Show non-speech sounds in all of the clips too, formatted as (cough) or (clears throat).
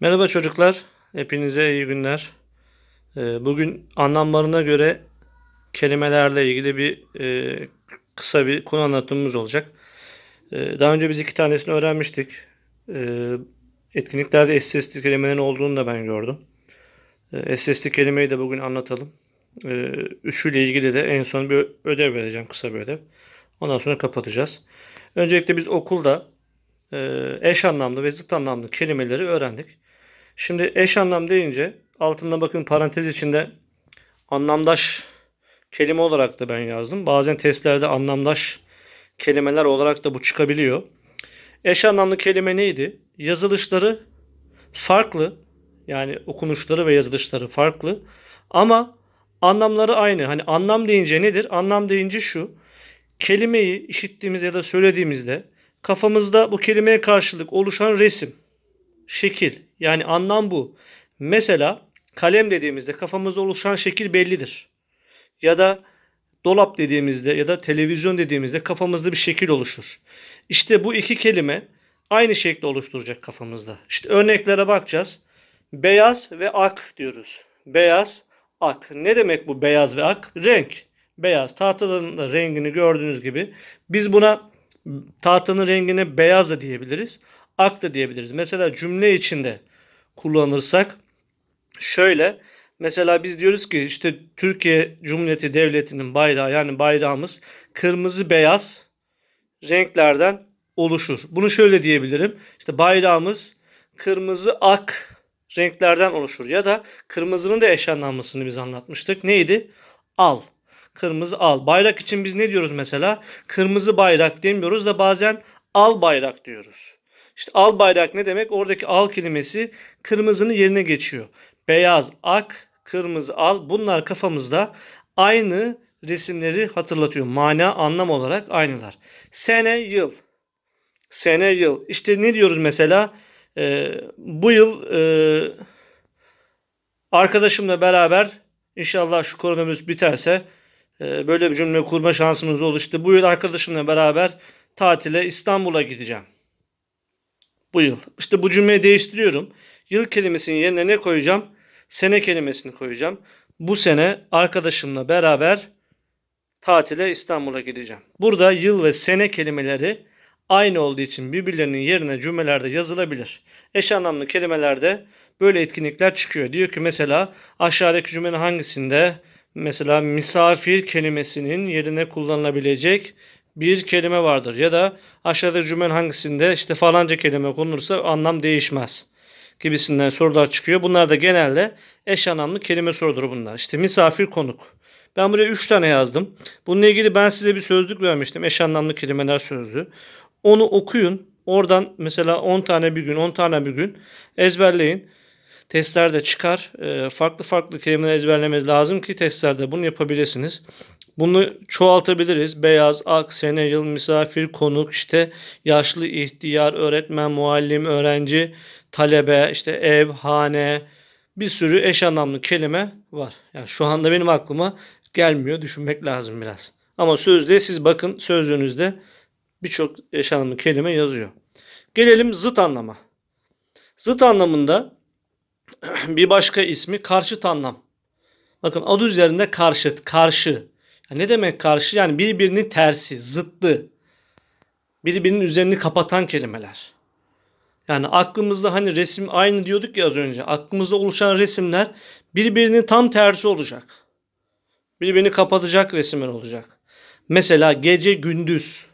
Merhaba çocuklar, hepinize iyi günler. Ee, Bugün anlamlarına göre kelimelerle ilgili bir e, kısa bir konu anlatımımız olacak. Ee, Daha önce biz iki tanesini öğrenmiştik. Ee, Etkinliklerde eş sesli kelimelerin olduğunu da ben gördüm. Eş sesli kelimeyi de bugün anlatalım. Üçüyle ilgili de en son bir ödev vereceğim, kısa bir ödev. Ondan sonra kapatacağız. Öncelikle biz okulda e, eş anlamlı ve zıt anlamlı kelimeleri öğrendik. Şimdi eş anlam deyince altında bakın parantez içinde anlamdaş kelime olarak da ben yazdım. Bazen testlerde anlamdaş kelimeler olarak da bu çıkabiliyor. Eş anlamlı kelime neydi? Yazılışları farklı. Yani okunuşları ve yazılışları farklı. Ama anlamları aynı. Hani anlam deyince nedir? Anlam deyince şu. Kelimeyi işittiğimiz ya da söylediğimizde kafamızda bu kelimeye karşılık oluşan resim, şekil yani anlam bu. Mesela kalem dediğimizde kafamızda oluşan şekil bellidir. Ya da dolap dediğimizde ya da televizyon dediğimizde kafamızda bir şekil oluşur. İşte bu iki kelime aynı şekli oluşturacak kafamızda. İşte örneklere bakacağız. Beyaz ve ak diyoruz. Beyaz, ak. Ne demek bu beyaz ve ak? Renk. Beyaz. Tahtanın da rengini gördüğünüz gibi biz buna tahtanın rengine beyaz da diyebiliriz. Ak da diyebiliriz. Mesela cümle içinde kullanırsak şöyle mesela biz diyoruz ki işte Türkiye Cumhuriyeti Devleti'nin bayrağı yani bayrağımız kırmızı beyaz renklerden oluşur. Bunu şöyle diyebilirim. İşte bayrağımız kırmızı ak renklerden oluşur ya da kırmızının da eş anlamlısını biz anlatmıştık. Neydi? Al. Kırmızı al. Bayrak için biz ne diyoruz mesela? Kırmızı bayrak demiyoruz da bazen al bayrak diyoruz. İşte al bayrak ne demek? Oradaki al kelimesi kırmızının yerine geçiyor. Beyaz, ak, kırmızı, al bunlar kafamızda aynı resimleri hatırlatıyor. Mana, anlam olarak aynılar. Sene, yıl. Sene, yıl. İşte ne diyoruz mesela? Ee, bu yıl e, arkadaşımla beraber inşallah şu koronavirüs biterse e, böyle bir cümle kurma şansımız olur. İşte bu yıl arkadaşımla beraber tatile İstanbul'a gideceğim. Bu yıl. İşte bu cümleyi değiştiriyorum. Yıl kelimesinin yerine ne koyacağım? Sene kelimesini koyacağım. Bu sene arkadaşımla beraber tatile İstanbul'a gideceğim. Burada yıl ve sene kelimeleri aynı olduğu için birbirlerinin yerine cümlelerde yazılabilir. Eş anlamlı kelimelerde böyle etkinlikler çıkıyor. Diyor ki mesela aşağıdaki cümlenin hangisinde mesela misafir kelimesinin yerine kullanılabilecek bir kelime vardır. Ya da aşağıdaki cümlenin hangisinde işte falanca kelime konulursa anlam değişmez gibisinden sorular çıkıyor. Bunlar da genelde eş anlamlı kelime sorudur bunlar. İşte misafir konuk. Ben buraya 3 tane yazdım. Bununla ilgili ben size bir sözlük vermiştim. Eş anlamlı kelimeler sözlüğü. Onu okuyun. Oradan mesela 10 tane bir gün, 10 tane bir gün ezberleyin. Testlerde çıkar. Ee, farklı farklı kelimeler ezberlemeniz lazım ki testlerde bunu yapabilirsiniz. Bunu çoğaltabiliriz. Beyaz, ak, sene, yıl, misafir, konuk, işte yaşlı, ihtiyar, öğretmen, muallim, öğrenci, talebe, işte ev, hane, bir sürü eş anlamlı kelime var. Yani şu anda benim aklıma gelmiyor. Düşünmek lazım biraz. Ama sözde siz bakın sözlüğünüzde birçok eş anlamlı kelime yazıyor. Gelelim zıt anlama. Zıt anlamında (clears throat) bir başka ismi karşıt anlam. Bakın adı üzerinde karşıt, karşı. Ne demek karşı? Yani birbirinin tersi, zıttı. Birbirinin üzerini kapatan kelimeler. Yani aklımızda hani resim aynı diyorduk ya az önce. Aklımızda oluşan resimler birbirinin tam tersi olacak. Birbirini kapatacak resimler olacak. Mesela gece gündüz.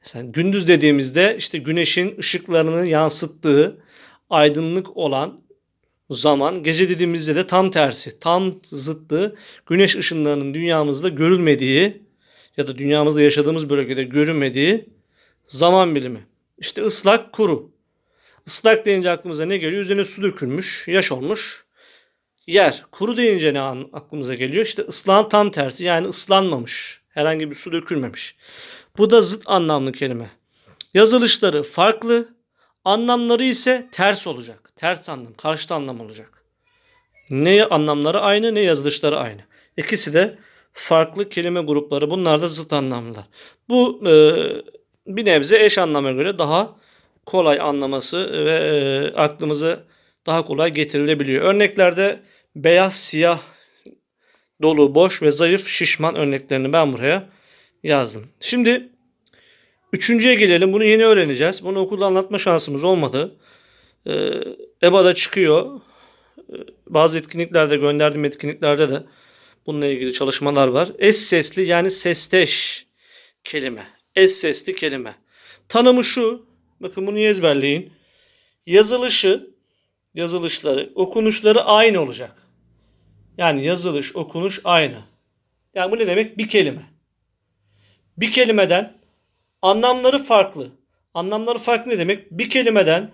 Mesela gündüz dediğimizde işte güneşin ışıklarını yansıttığı aydınlık olan zaman gece dediğimizde de tam tersi, tam zıttı güneş ışınlarının dünyamızda görülmediği ya da dünyamızda yaşadığımız bölgede görünmediği zaman bilimi. İşte ıslak kuru. Islak deyince aklımıza ne geliyor? Üzerine su dökülmüş, yaş olmuş yer. Kuru deyince ne aklımıza geliyor? İşte ıslağın tam tersi yani ıslanmamış. Herhangi bir su dökülmemiş. Bu da zıt anlamlı kelime. Yazılışları farklı, anlamları ise ters olacak. Ters anlam, karşıt anlam olacak. Ne anlamları aynı ne yazılışları aynı. İkisi de farklı kelime grupları. Bunlar da zıt anlamlar. Bu e, bir nebze eş anlama göre daha kolay anlaması ve e, aklımıza daha kolay getirilebiliyor. Örneklerde beyaz, siyah, dolu, boş ve zayıf, şişman örneklerini ben buraya yazdım. Şimdi üçüncüye gelelim. Bunu yeni öğreneceğiz. Bunu okulda anlatma şansımız olmadı. Ee, EBA'da çıkıyor. Ee, bazı etkinliklerde, gönderdiğim etkinliklerde de bununla ilgili çalışmalar var. Es sesli yani sesteş kelime. Es sesli kelime. Tanımı şu. Bakın bunu ezberleyin. Yazılışı, yazılışları, okunuşları aynı olacak. Yani yazılış, okunuş aynı. Yani bu ne demek? Bir kelime. Bir kelimeden anlamları farklı. Anlamları farklı ne demek? Bir kelimeden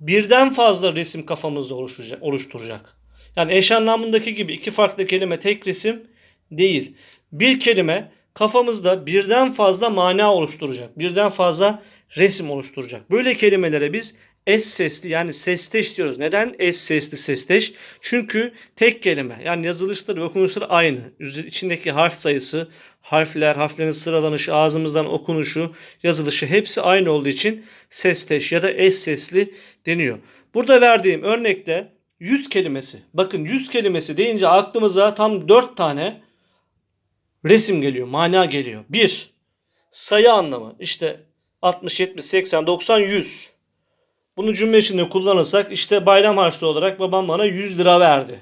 birden fazla resim kafamızda oluşturacak. Yani eş anlamındaki gibi iki farklı kelime tek resim değil. Bir kelime kafamızda birden fazla mana oluşturacak. Birden fazla resim oluşturacak. Böyle kelimelere biz es sesli yani sesteş diyoruz. Neden es sesli sesteş? Çünkü tek kelime yani yazılışları ve okunuşları aynı. İçindeki harf sayısı, harfler, harflerin sıralanışı, ağzımızdan okunuşu, yazılışı hepsi aynı olduğu için sesteş ya da es sesli deniyor. Burada verdiğim örnekte yüz kelimesi. Bakın yüz kelimesi deyince aklımıza tam dört tane resim geliyor, mana geliyor. Bir, sayı anlamı. İşte 60, 70, 80, 90, 100. Bunu cümle içinde kullanırsak işte bayram harçlığı olarak babam bana 100 lira verdi.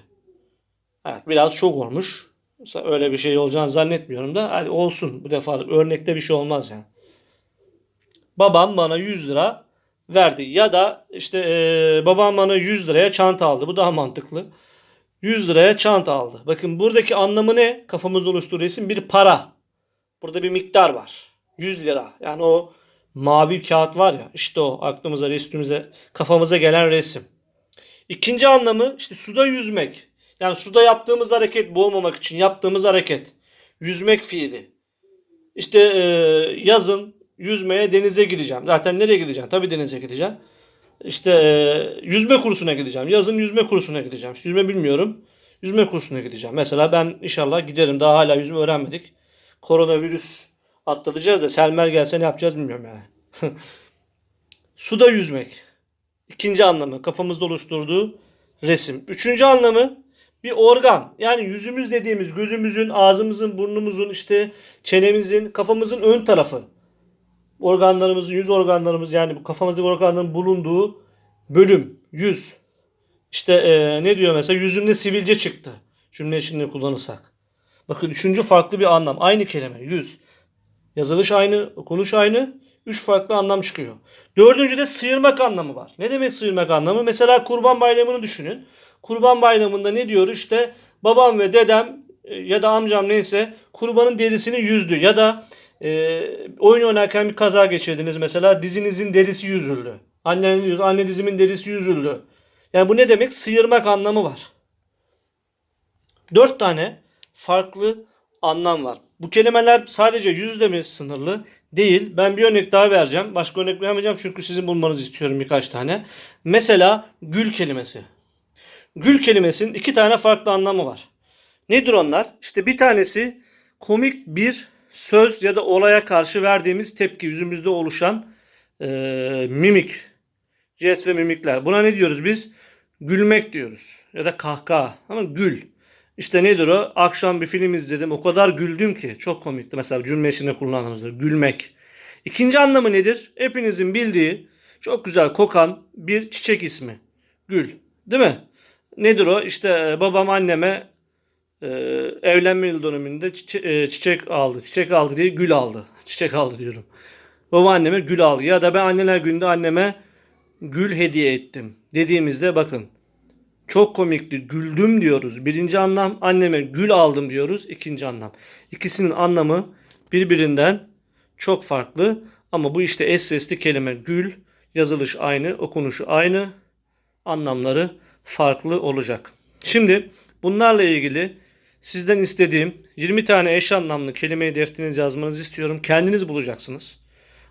Evet biraz çok olmuş. Mesela Öyle bir şey olacağını zannetmiyorum da hadi olsun bu defa örnekte bir şey olmaz yani. Babam bana 100 lira verdi ya da işte eee, babam bana 100 liraya çanta aldı. Bu daha mantıklı. 100 liraya çanta aldı. Bakın buradaki anlamı ne? Kafamızda oluştuğu resim bir para. Burada bir miktar var. 100 lira. Yani o mavi kağıt var ya işte o aklımıza, resmimize, kafamıza gelen resim. İkinci anlamı işte suda yüzmek. Yani suda yaptığımız hareket boğmamak için yaptığımız hareket. Yüzmek fiili. İşte e, yazın yüzmeye denize gideceğim. Zaten nereye gideceğim? Tabii denize gideceğim. İşte e, yüzme kursuna gideceğim. Yazın yüzme kursuna gideceğim. İşte yüzme bilmiyorum. Yüzme kursuna gideceğim. Mesela ben inşallah giderim. Daha hala yüzme öğrenmedik. Koronavirüs atlatacağız da Selmer gelse ne yapacağız bilmiyorum yani. (laughs) Suda yüzmek. İkinci anlamı kafamızda oluşturduğu resim. Üçüncü anlamı bir organ. Yani yüzümüz dediğimiz gözümüzün, ağzımızın, burnumuzun, işte çenemizin, kafamızın ön tarafı. Organlarımızın, yüz organlarımız yani bu kafamızdaki organların bulunduğu bölüm, yüz. İşte eee, ne diyor mesela yüzümde sivilce çıktı. Cümle içinde kullanırsak. Bakın üçüncü farklı bir anlam. Aynı kelime yüz. Yazılış aynı, okunuş aynı. Üç farklı anlam çıkıyor. Dördüncü de sıyırmak anlamı var. Ne demek sıyırmak anlamı? Mesela kurban bayramını düşünün. Kurban bayramında ne diyor? İşte babam ve dedem e, ya da amcam neyse kurbanın derisini yüzdü. Ya da e, oyun oynarken bir kaza geçirdiniz mesela dizinizin derisi yüzüldü. Annenin yüz, anne dizimin derisi yüzüldü. Yani bu ne demek? Sıyırmak anlamı var. Dört tane farklı anlam var. Bu kelimeler sadece yüzle mi sınırlı? Değil. Ben bir örnek daha vereceğim. Başka örnek vermeyeceğim çünkü sizin bulmanızı istiyorum birkaç tane. Mesela gül kelimesi. Gül kelimesinin iki tane farklı anlamı var. Nedir onlar? İşte bir tanesi komik bir söz ya da olaya karşı verdiğimiz tepki, yüzümüzde oluşan eee, mimik, jest ve mimikler. Buna ne diyoruz biz? Gülmek diyoruz. Ya da kahkaha. Ama gül. İşte nedir o? Akşam bir film izledim. O kadar güldüm ki. Çok komikti. Mesela cümle içinde kullandığımızda. Gülmek. İkinci anlamı nedir? Hepinizin bildiği çok güzel kokan bir çiçek ismi. Gül. Değil mi? Nedir o? İşte e, babam anneme e, evlenme yıl dönümünde çiçe- e, çiçek aldı. Çiçek aldı diye gül aldı. Çiçek aldı diyorum. Baba anneme gül aldı. Ya da ben anneler günde anneme gül hediye ettim. Dediğimizde bakın çok komikti. Güldüm diyoruz. Birinci anlam anneme gül aldım diyoruz. İkinci anlam. İkisinin anlamı birbirinden çok farklı. Ama bu işte es sesli kelime gül. Yazılış aynı, okunuşu aynı. Anlamları farklı olacak. Şimdi bunlarla ilgili sizden istediğim 20 tane eş anlamlı kelimeyi defterinize yazmanızı istiyorum. Kendiniz bulacaksınız.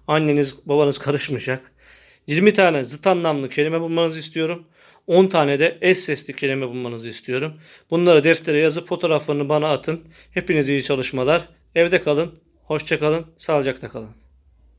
Anneniz, babanız karışmayacak. 20 tane zıt anlamlı kelime bulmanızı istiyorum. 10 tane de es sesli kelime bulmanızı istiyorum. Bunları deftere yazıp fotoğraflarını bana atın. Hepinize iyi çalışmalar. Evde kalın, hoşça kalın, sağlıcakla kalın.